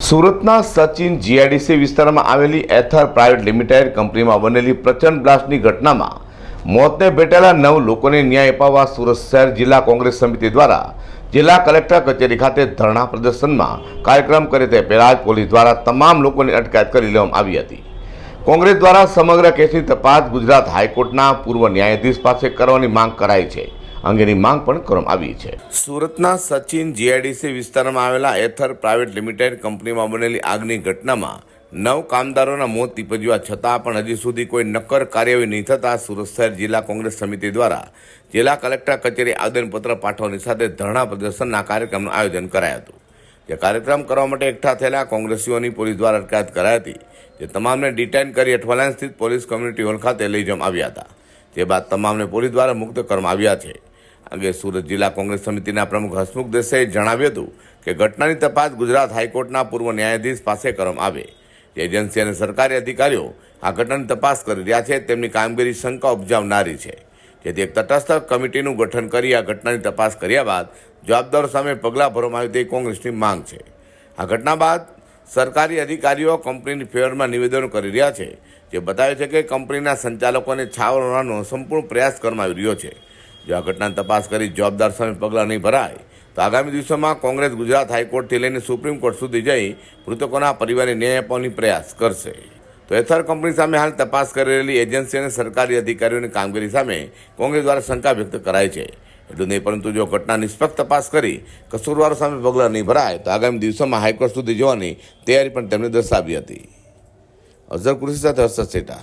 સુરતના સચિન જીઆઈડીસી વિસ્તારમાં આવેલી એથર પ્રાઇવેટ લિમિટેડ કંપનીમાં બનેલી પ્રચંડ બ્લાસ્ટની ઘટનામાં મોતને ભેટેલા નવ લોકોને ન્યાય અપાવવા સુરત શહેર જિલ્લા કોંગ્રેસ સમિતિ દ્વારા જિલ્લા કલેક્ટર કચેરી ખાતે ધરણા પ્રદર્શનમાં કાર્યક્રમ કરે તે પહેલા જ પોલીસ દ્વારા તમામ લોકોની અટકાયત કરી લેવામાં આવી હતી. કોંગ્રેસ દ્વારા સમગ્ર કેસની તપાસ ગુજરાત હાઈકોર્ટના પૂર્વ ન્યાયાધીશ પાસે કરવાની માંગ કરાઈ છે. અંગેની માંગ પણ કરવામાં આવી છે. સુરતના સચિન જીઆઈડીસી વિસ્તારમાં આવેલા એથર પ્રાઇવેટ લિમિટેડ કંપનીમાં બનેલી આગની ઘટનામાં નવ કામદારોના મોત નીપજ્યા છતાં પણ હજી સુધી કોઈ નક્કર કાર્યવાહી નહીં થતાં સુરત શહેર જિલ્લા કોંગ્રેસ સમિતિ દ્વારા જિલ્લા કલેક્ટર કચેરી આવેદનપત્ર પાઠવવાની સાથે ધરણા પ્રદર્શનના કાર્યક્રમનું આયોજન કરાયું હતું. જે કાર્યક્રમ કરવા માટે એકઠા થયેલા કોંગ્રેસીઓની પોલીસ દ્વારા અટકાયત કરાઈ હતી. જે તમામને ડિટેન કરી અઠવાલાઈન સ્થિત પોલીસ કમ્યુનિટી હોલ ખાતે લઈ જવામાં આવ્યા હતા. જે બાદ તમામને પોલીસ દ્વારા મુક્ત કરવામાં આવ્યા છે. અંગે સુરત જિલ્લા કોંગ્રેસ સમિતિના પ્રમુખ હસમુખ દેસાઈએ જણાવ્યું હતું કે ઘટનાની તપાસ ગુજરાત હાઈકોર્ટના પૂર્વ ન્યાયાધીશ પાસે કરવામાં આવે. એજન્સી અને સરકારી અધિકારીઓ આ ઘટનાની તપાસ કરી રહ્યા છે, તેમની કામગીરી શંકા ઉપજાવનારી છે. જેથી એક તટસ્થ કમિટીનું ગઠન કરી આ ઘટનાની તપાસ કર્યા બાદ જવાબદારો સામે પગલાં ભરવામાં આવે તેવી કોંગ્રેસની માંગ છે. આ ઘટના બાદ સરકારી અધિકારીઓ કંપનીની ફેવરમાં નિવેદનો કરી રહ્યા છે, જે બતાવે છે કે કંપનીના સંચાલકોને છાવરવાનો સંપૂર્ણ પ્રયાસ કરવામાં આવી રહ્યો છે. જો આ ઘટનાની તપાસ કરી જવાબદાર સામે પગલાં નહીં ભરાય, તો આગામી દિવસોમાં કોંગ્રેસ ગુજરાત હાઈકોર્ટથી લઈને સુપ્રીમ કોર્ટ સુધી જઈ મૃતકોના પરિવારને ન્યાય આપવાની પ્રયાસ કરશે. તો એથર કંપની સામે હાલ તપાસ કરી રહેલી એજન્સી અને સરકારી અધિકારીઓની કામગીરી સામે કોંગ્રેસ દ્વારા શંકા વ્યક્ત કરાય છે. એટલું નહીં, પરંતુ જો ઘટના નિષ્પક્ષ તપાસ કરી કસૂરવારો સામે પગલાં નહીં ભરાય, તો આગામી દિવસોમાં હાઈકોર્ટ સુધી જવાની તૈયારી પણ તેમણે દર્શાવી હતી. અઝર કૃષિ સાથે હર્ષદ સેટા.